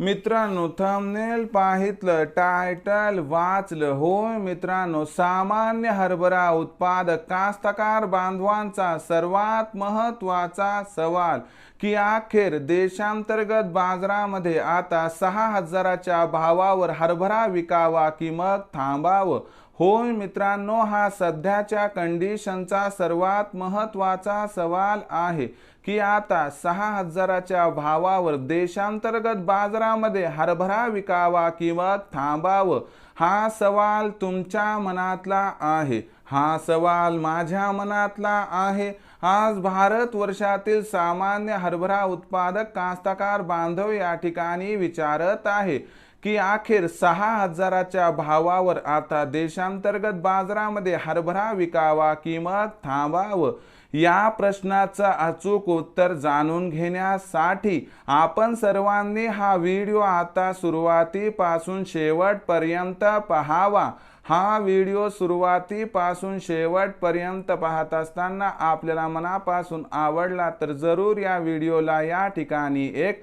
मित्रांनो thumbnail पाहितलं title वाचलं. होय मित्रांनो सामान्य हरभरा उत्पादक कास्तकार बांधवांचा सर्वात महत्त्वाचा सवाल की अखेर देशांतर्गत बाजारामध्ये आता सहा हजाराच्या भावावर हरभरा विकावा की मग थांबावं? होय मित्रांनो हा सध्याच्या कंडिशनचा सर्वात महत्त्वाचा सवाल आहे की आता सहा हजाराच्या भावावर देशांतर्गत बाजारामध्ये हरभरा विकावा किंवा थांबावं? हा सवाल तुमच्या मनातला आहे. हा सवाल माझ्या मनातला आहे. आज भारत वर्षातील सामान्य हरभरा उत्पादक कास्तकार बांधव या ठिकाणी विचारत आहे. की अखेर सहा हजाराच्या भावावर आता देशांतर्गत बाजारामध्ये हरभरा विकावा की मग थांबावं? या प्रश्नाचं अचूक उत्तर जाणून घेण्यासाठी आपण सर्वांनी हा व्हिडिओ आता सुरुवातीपासून शेवटपर्यंत पहावा. हा व्हिडिओ सुरुवातीपासून शेवटपर्यंत पाहत असताना आपल्याला मनापासून आवडला तर जरूर या व्हिडिओला या ठिकाणी एक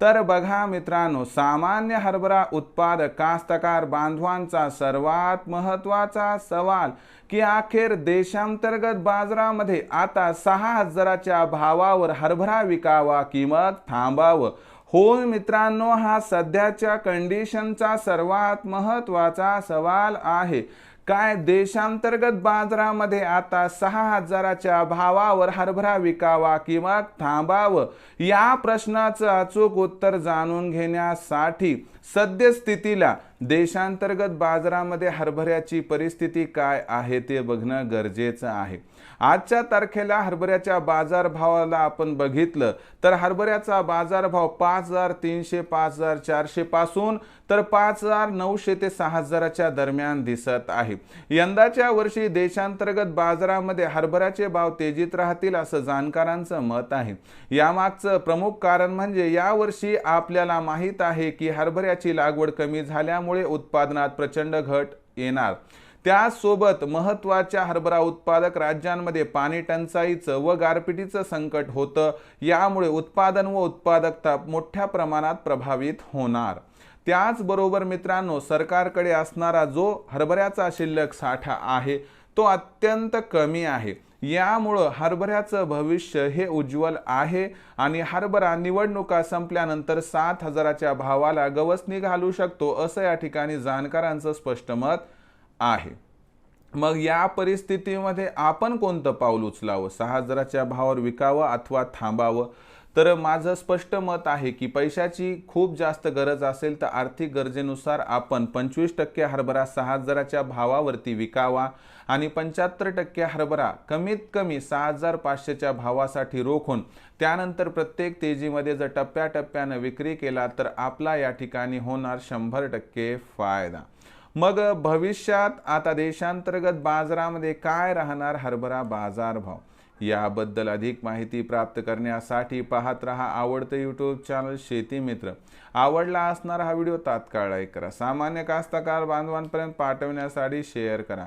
तर बघा मित्रांनो सामान्य हरभरा उत्पादक कास्तकार बांधवांचा सर्वात महत्त्वाचा सवाल की अखेर देशांतर्गत बाजारामध्ये आता सहा हजाराच्या भावावर हरभरा विकावा की मग थांबावं? हो मित्रांनो हा सध्याच्या कंडिशनचा सर्वात महत्त्वाचा सवाल आहे. काय देशांतर्गत बाजारामध्ये आता सहा हजाराच्या भावावर हरभरा विकावा किंवा थांबावं? या प्रश्नाचं अचूक उत्तर जाणून घेण्यासाठी सद्यस्थितीला देशांतर्गत बाजारामध्ये हरभऱ्याची परिस्थिती काय आहे ते बघणं गरजेचं आहे. आजच्या तारखेला हरभऱ्याच्या बाजारभावाला आपण बघितलं तर हरभऱ्याचा बाजारभाव पाच हजार तीनशे पाच हजार चारशे पासून तर पाच हजार नऊशे ते सहा हजाराच्या दरम्यान दिसत आहे. यंदाच्या वर्षी देशांतर्गत बाजारामध्ये हरभऱ्याचे भाव तेजीत राहतील असं जाणकारांचं मत आहे. यामागचं प्रमुख कारण म्हणजे यावर्षी आपल्याला माहीत आहे की हरभऱ्याची लागवड कमी झाल्यामुळे उत्पादनात प्रचंड घट येणार. त्यासोबत महत्त्वाच्या हरभरा उत्पादक राज्यांमध्ये पाणी टंचाईचं व गारपिटीचं संकट होतं यामुळे उत्पादन व उत्पादकता मोठ्या प्रमाणात प्रभावित होणार. त्याचबरोबर मित्रांनो सरकारकडे असणारा जो हरभऱ्याचा शिल्लक साठा आहे तो अत्यंत कमी आहे. यामुळं हरभऱ्याचं भविष्य हे उज्ज्वल आहे आणि हरभरा निवडणुका संपल्यानंतर सात हजाराच्या भावाला गवसणी घालू शकतो असं या ठिकाणी जाणकारांचं स्पष्ट मत आहे. मग या परिस्थितीमध्ये आपण कोणतं पाऊल उचलावं? सहा हजाराच्या भावावर विकावं अथवा थांबावं? तर माझं स्पष्ट मत आहे की पैशाची खूप जास्त गरज असेल तर आर्थिक गरजेनुसार आपण पंचवीस टक्के हरभरा सहा हजाराच्या भावावरती विकावा आणि पंच्याहत्तर टक्के हरभरा कमीत कमी सहा हजार पाचशेच्या भावासाठी रोखून त्यानंतर प्रत्येक तेजीमध्ये जर टप्प्याटप्प्यानं विक्री केला तर आपला या ठिकाणी होणार शंभर टक्के फायदा. मग भविष्यात आता देशांतर्गत बाजारामध्ये काय राहणार हरभरा बाजारभाव? याबद्दल अधिक माहिती प्राप्त करण्यासाठी पाहत रहा आवडतं यूट्यूब चॅनल शेती मित्र. आवडला असणारा हा व्हिडिओ तात्काळ लाईक करा. सामान्य कास्तकार बांधवांपर्यंत पाठवण्यासाठी शेअर करा.